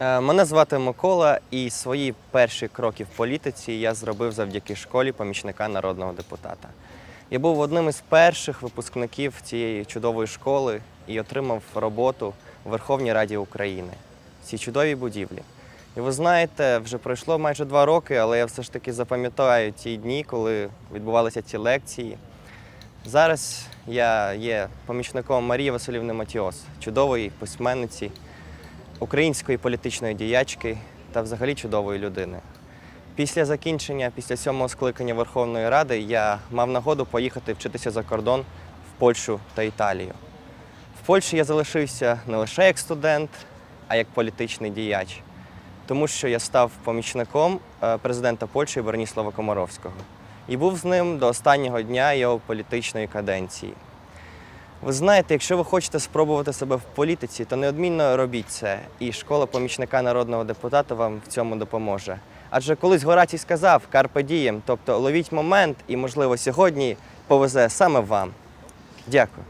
Е, Мене звати Микола, і свої перші кроки в політиці я зробив завдяки школі помічника народного депутата. Я був одним із перших випускників цієї чудової школи і отримав роботу у Верховній Раді України в цій чудовій будівлі. І ви знаєте, вже пройшло майже два роки, але я все ж таки запам'ятаю ті дні, коли відбувалися ці лекції. Зараз я є помічником Марії Василівни Матіос, чудової письменниці, української політичної діячки та взагалі чудової людини. Після закінчення, після сьомого скликання Верховної Ради, я мав нагоду поїхати вчитися за кордон в Польщу та Італію. В Польщі я залишився не лише як студент, а як політичний діяч, тому що я став помічником е, президента Польщі Броніслава Комаровського і був з ним до останнього дня його політичної каденції. Ви знаєте, якщо ви хочете спробувати себе в політиці, то неодмінно робіть це, і школа помічника народного депутата вам в цьому допоможе. Адже колись Горацій сказав «Карпе дієм», тобто ловіть момент, і, можливо, сьогодні повезе саме вам. Дякую.